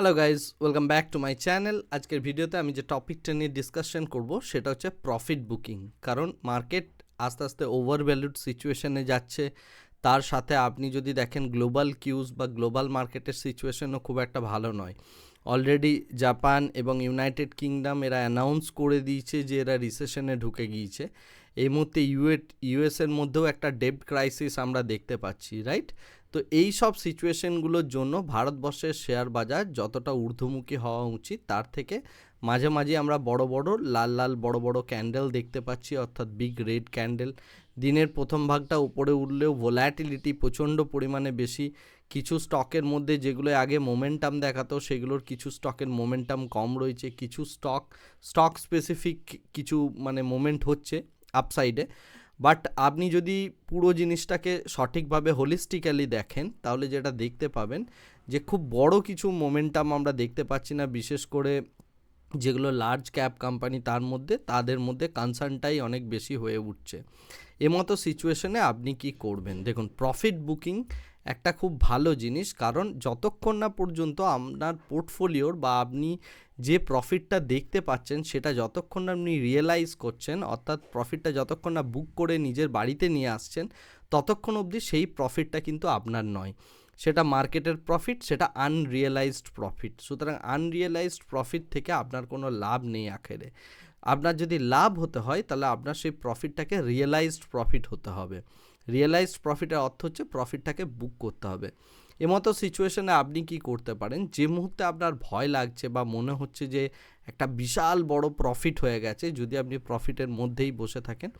Hello guys welcome back to my channel আজকের ভিডিওতে আমি যে টপিকটা নিয়ে ডিসকাশন করব, সেটা হচ্ছে প্রফিট বুকিং কারণ মার্কেট আস্তে আস্তে ওভার ভ্যালুড সিচুয়েশনে যাচ্ছে। তার সাথে আপনি যদি দেখেন গ্লোবাল কিউজ বা গ্লোবাল মার্কেটের সিচুয়েশনও খুব একটা ভালো নয়। অলরেডি জাপান এবং ইউনাইটেড কিংডম এরা অ্যানাউন্স করে দিয়েছে যে এরা রিসেশনে ঢুকে গিয়েছে। এই মুহূর্তে ইউএট ইউএসের মধ্যেও একটা ডেপ্ট ক্রাইসিস আমরা দেখতে পাচ্ছি রাইট তো এই সব সিচুয়েশনগুলোর জন্য ভারতবর্ষের শেয়ার বাজার যতটা ঊর্ধ্বমুখী হওয়া উচিত, তার থেকে মাঝে মাঝে আমরা বড় বড় লাল লাল বড় বড় ক্যান্ডেল দেখতে পাচ্ছি, অর্থাৎ বিগ রেড ক্যান্ডেল দিনের প্রথম ভাগটা উপরে উঠলেও ভোল্যাটিলিটি প্রচণ্ড পরিমাণে বেশি। কিছু স্টকের মধ্যে যেগুলো আগে মোমেন্টাম দেখাতো, সেগুলোর কিছু স্টকের মোমেন্টাম কম রয়েছে। কিছু স্টক স্টক স্পেসিফিক কিছু মানে মোমেন্ট হচ্ছে। আপসাইডে বাট আপনি যদি পুরো জিনিসটাকে সঠিকভাবে হোলিস্টিক্যালি দেখেন, তাহলে যেটা দেখতে পাবেন যে খুব বড় কিছু মোমেন্টাম আমরা দেখতে পাচ্ছি না, বিশেষ করে যেগুলো লার্জ ক্যাপ কোম্পানি তার মধ্যে, তাদের মধ্যে কনসার্নটাই অনেক বেশি হয়ে উঠছে। এমতো সিচুয়েশনে আপনি কি করবেন? দেখুন প্রফিট বুকিং একটা খুব ভালো জিনিস, কারণ যতক্ষণ না পর্যন্ত আপনার পোর্টফোলিওর বা আপনি যে প্রফিটটা দেখতে পাচ্ছেন, সেটা যতক্ষণ না আপনি রিয়েলাইজ করছেন, অর্থাৎ প্রফিটটা যতক্ষণ না বুক করে নিজের বাড়িতে নিয়ে আসছেন, ততক্ষণ অবধি সেই প্রফিটটা কিন্তু আপনার নয়। সেটা মার্কেটের প্রফিট সেটা আনরিয়েলাইজড প্রফিট সুতরাং আনরিয়েলাইজড প্রফিট থেকে আপনার কোনো লাভ নেই আখেরে। আপনার যদি লাভ হতে হয়, তাহলে আপনার সেই প্রফিটটাকে রিয়েলাইজড প্রফিট হতে হবে। রিয়েলাইজড প্রফিটের অর্থ হচ্ছে প্রফিটটাকে বুক করতে হবে। এমতো সিচুয়েশনে আপনি কি করতে পারেন? যে মুহূর্তে আপনার ভয় লাগছে বা মনে হচ্ছে যে একটা বিশাল বড় প্রফিট হয়ে গেছে, যদি আপনি প্রফিটের মধ্যেই বসে থাকেন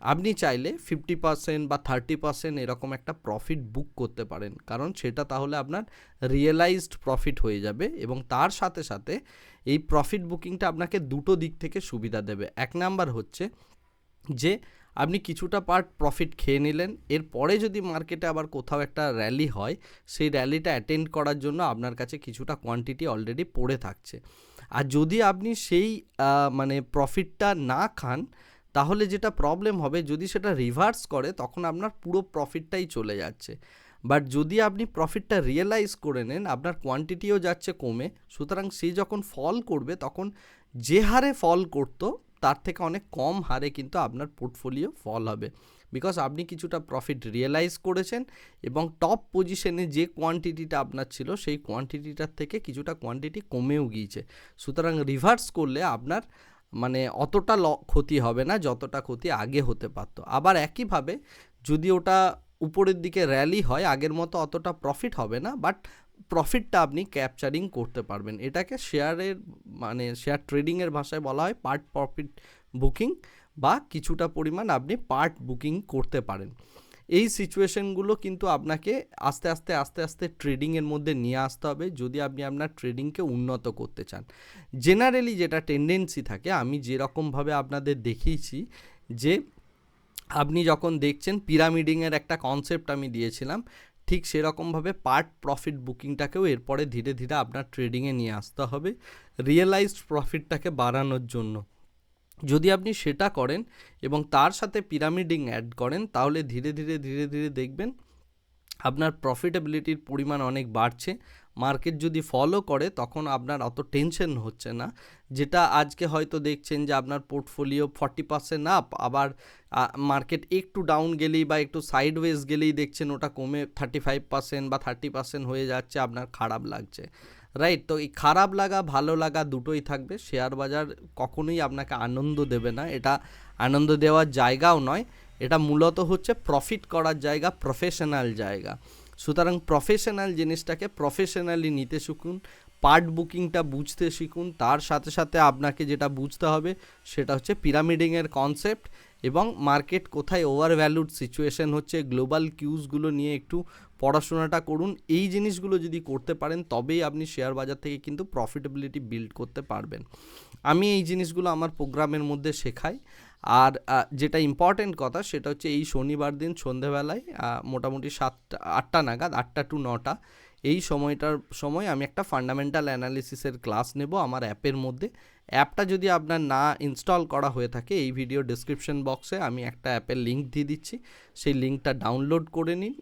আপনি চাইলে ফিফটি পার্সেন্ট বা থার্টি পার্সেন্ট এরকম একটা প্রফিট বুক করতে পারেন। কারণ সেটা তাহলে আপনার রিয়েলাইজড প্রফিট হয়ে যাবে এবং তার সাথে সাথে এই প্রফিট বুকিংটা আপনাকে দুটো দিক থেকে সুবিধা দেবে। এক নাম্বার হচ্ছে যে, আপনি কিছুটা পার্ট প্রফিট খেয়ে নিলেন, এরপরে যদি মার্কেটে আবার কোথাও একটা র্যালি হয়, সেই র্যালিটা অ্যাটেন্ড করার জন্য আপনার কাছে কিছুটা কোয়ান্টিটি অলরেডি পড়ে থাকছে। আর যদি আপনি সেই মানে প্রফিটটা না খান তাহলে যেটা প্রবলেম হবে, যদি সেটা রিভার্স করে, তখন আপনার পুরো প্রফিটটাই চলে যাচ্ছে। বাট যদি আপনি প্রফিটটা রিয়েলাইজ করে নেন, আপনার কোয়ান্টিটিও যাচ্ছে কমে, সুতরাং সে যখন ফল করবে, তখন যে হারে ফল করতো, তার থেকে অনেক কম হারে কিন্তু আপনার পোর্টফোলিও ফল হবে। বিকজ আপনি কিছুটা প্রফিট রিয়েলাইজ করেছেন এবং টপ পজিশনে যে কোয়ান্টিটিটা আপনার ছিল, সেই কোয়ান্টিটিটার থেকে কিছুটা কোয়ান্টিটি কমেও গিয়েছে। সুতরাং রিভার্স করলে আপনার মানে অতটা ক্ষতি হবে না, যতটা ক্ষতি আগে হতে পারতো। আবার একইভাবে যদি ওটা উপরের দিকে র্যালি হয়, আগের মতো অতটা প্রফিট হবে না বাট প্রফিটটা আপনি ক্যাপচারিং করতে পারবেন। এটাকে শেয়ারের মানে শেয়ার ট্রেডিংয়ের ভাষায় বলা হয় পার্ট প্রফিট বুকিং বা কিছুটা পরিমাণ আপনি পার্ট বুকিং করতে পারেন। এই সিচুয়েশনগুলো কিন্তু আপনাকে আস্তে আস্তে আস্তে আস্তে ট্রেডিংয়ের মধ্যে নিয়ে আসতে হবে যদি আপনি আপনার ট্রেডিংকে উন্নত করতে চান। জেনারেলি যেটা টেন্ডেন্সি থাকে, আমি যেরকমভাবে আপনাদের দেখিয়েছি যে আপনি যখন দেখছেন পিরামিডিংয়ের একটা কনসেপ্ট আমি দিয়েছিলাম, ঠিক সেরকমভাবে পার্ট প্রফিট বুকিংটাকেও এরপরে ধীরে ধীরে আপনার ট্রেডিংয়ে নিয়ে আসতে হবে। রিয়েলাইজড প্রফিটটাকে বাড়ানোর জন্য। যদি আপনি সেটা করেন এবং তার সাথে পিরামিডিং অ্যাড করেন, তাহলে ধীরে ধীরে ধীরে ধীরে দেখবেন আপনার প্রফিটেবিলিটির পরিমাণ অনেক বাড়ছে। মার্কেট যদি ফলো করে, তখন আপনার অত টেনশন হচ্ছে না। যেটা আজকে হয়তো দেখছেন যে আপনার পোর্টফোলিও ফর্টি পার্সেন্ট আপ আবার মার্কেট একটু ডাউন গেলেই বা একটু সাইডওয়েজ গেলেই দেখছেন ওটা কমে থার্টি ফাইভ পার্সেন্ট বা থার্টি পার্সেন্ট হয়ে যাচ্ছে, আপনার খারাপ লাগছে। রাইট তো এই খারাপ লাগা, ভালো লাগা দুটোই থাকবে। শেয়ার বাজার কখনোই আপনাকে আনন্দ দেবে না। এটা আনন্দ দেওয়ার জায়গাও নয়। এটা মূলত হচ্ছে প্রফিট করার জায়গা প্রফেশনাল জায়গা। সুতরাং প্রফেশনাল জিনিসটাকে প্রফেশনালি নিতে শিখুন পার্ট বুকিংটা বুঝতে শিখুন, তার সাথে সাথে আপনাকে যেটা বুঝতে হবে সেটা হচ্ছে পিরামিডিংয়ের কনসেপ্ট এবং মার্কেট কোথায় ওভার ভ্যালুড সিচুয়েশন হচ্ছে গ্লোবাল কিউজগুলো নিয়ে একটু পড়াশোনাটা করুন। এই জিনিসগুলো যদি করতে পারেন, তবেই আপনি শেয়ার বাজার থেকে কিন্তু প্রফিটেবিলিটি বিল্ড করতে পারবেন। আমি এই জিনিসগুলো আমার প্রোগ্রামের মধ্যে শেখাই। আর যেটা ইম্পর্টেন্ট কথা সেটা হচ্ছে এই শনিবার দিন সন্ধেবেলায় মোটামুটি সাতটা, আটটা নাগাদ, আটটা টু নটা, এই সময়টার সময় আমি একটা ফান্ডামেন্টাল অ্যানালিসিসের ক্লাস নেব আমার অ্যাপের মধ্যে। অ্যাপটা যদি আপনার না ইনস্টল করা হয়ে থাকে, এই ভিডিও ডিসক্রিপশন বক্সে আমি একটা অ্যাপের লিঙ্ক দিয়ে দিচ্ছি। সেই লিঙ্কটা ডাউনলোড করে নিন।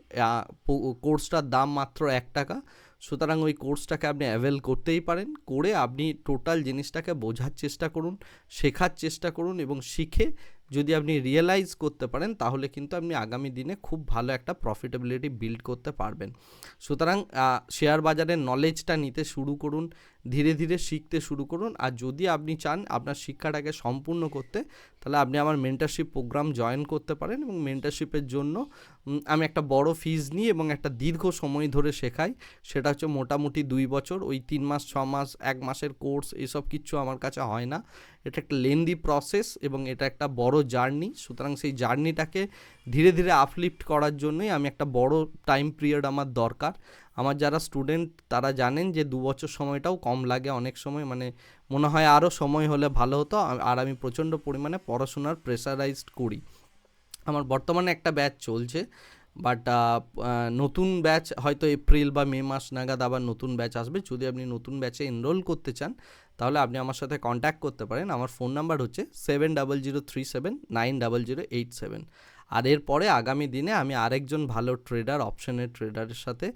কোর্সটার দাম মাত্র এক টাকা। সুতরাং ওই কোর্সটাকে আপনি অ্যাভেল করতেই পারেন, করে আপনি টোটাল জিনিসটাকে বোঝার চেষ্টা করুন, শেখার চেষ্টা করুন এবং শিখে যদি আপনি রিয়েলাইজ করতে পারেন, তাহলে কিন্তু আপনি আগামী দিনে খুব ভালো একটা প্রফিটেবিলিটি বিল্ড করতে পারবেন। সুতরাং শেয়ার বাজারের নলেজটা নিতে শুরু করুন, ধীরে ধীরে শিখতে শুরু করুন। আর যদি আপনি চান আপনার শিক্ষাটাকে সম্পূর্ণ করতে, তাহলে আপনি আমার মেন্টারশিপ প্রোগ্রাম জয়েন করতে পারেন এবং মেন্টারশিপের জন্য আমি একটা বড় ফিজ নিই এবং একটা দীর্ঘ সময় ধরে শেখাই। সেটা হচ্ছে মোটামুটি দুই বছর, ওই তিন মাস, ছ মাস, এক মাসের কোর্স এসব কিচ্ছু আমার কাছে হয় না। এটা একটা লেন্দি প্রসেস এবং এটা একটা বড় জার্নি সুতরাং সেই জার্নিটাকে ধীরে ধীরে আপলিফ্ট করার জন্যই আমি একটা বড় টাইম পিরিয়ড আমার দরকার। আমার যারা স্টুডেন্ট তারা জানেন যে দু বছর সময়টাও কম লাগে অনেক সময়। মানে মনে হয় আরও সময় হলে ভালো হতো। আর আমি প্রচণ্ড পরিমাণে পড়াশোনার প্রেসারাইজড করি। আমার বর্তমানে একটা ব্যাচ চলছে। বাট নতুন ব্যাচ হয়তো এপ্রিল বা মে মাস নাগাদ আবার নতুন ব্যাচ আসবে। যদি আপনি নতুন ব্যাচে এনরোল করতে চান, তাহলে আপনি আমার সাথে কন্ট্যাক্ট করতে পারেন। আমার ফোন নাম্বার হচ্ছে seven double zero three seven nine double zero eight seven আর এরপরে আগামী দিনে আমি আরেকজন ভালো ট্রেডার অপশনের ট্রেডারের সাথে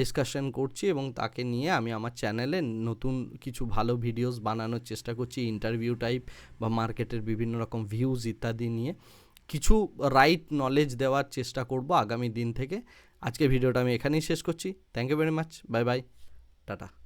ডিসকাশন করছি এবং তাকে নিয়ে আমি আমার চ্যানেলে নতুন কিছু ভালো ভিডিওস বানানোর চেষ্টা করছি ইন্টারভিউ টাইপ বা মার্কেটের বিভিন্ন রকম ভিউজ ইত্যাদি নিয়ে। কিছু রাইট নলেজ দেওয়ার চেষ্টা করব আগামী দিন থেকে। আজকে ভিডিওটা আমি এখানেই শেষ করছি। Thank you very much bye bye tata